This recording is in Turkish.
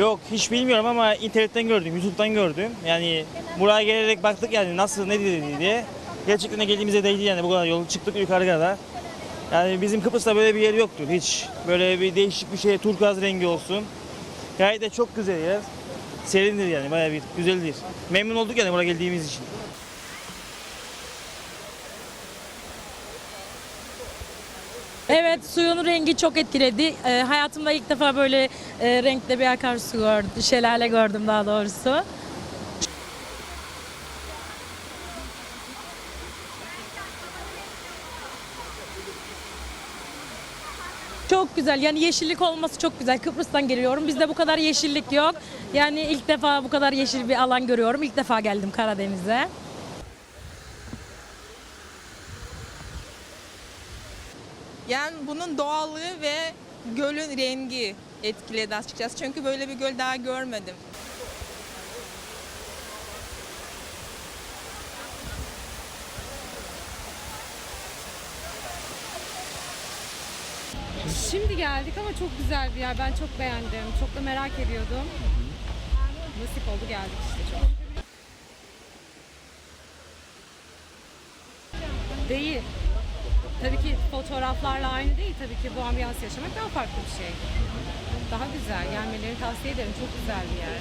Yok hiç bilmiyorum ama internetten gördüm, YouTube'dan gördüm. Yani buraya gelerek baktık yani nasıl ne dedi diye. Gerçekten de geldiğimize değdi yani bu kadar yol çıktık yukarı kadar. Yani bizim Kıbrıs'ta böyle bir yer yoktur hiç. Böyle bir değişik bir şey, turkuaz rengi olsun. Gayet de çok güzel yer. Serindir yani bayağı bir güzeldir. Memnun olduk yani buraya geldiğimiz için. Evet suyun rengi çok etkiledi. Ee, hayatımda ilk defa böyle e, renkli bir akarsu gördüm. Şelale gördüm daha doğrusu. Çok güzel. Yani yeşillik olması çok güzel. Kıbrıs'tan geliyorum. Bizde bu kadar yeşillik yok. Yani ilk defa bu kadar yeşil bir alan görüyorum. İlk defa geldim Karadeniz'e. Yani bunun doğallığı ve gölün rengi etkiledi açıkçası. Çünkü böyle bir göl daha görmedim. Şimdi geldik ama çok güzel bir yer. Ben çok beğendim. Çok da merak ediyordum. Nasip oldu geldik işte çok. Değil. Tabii ki fotoğraflarla aynı değil. Tabii ki bu ambiyans yaşamak daha farklı bir şey. Daha güzel. Gelmelerini tavsiye ederim. Çok güzel bir yer.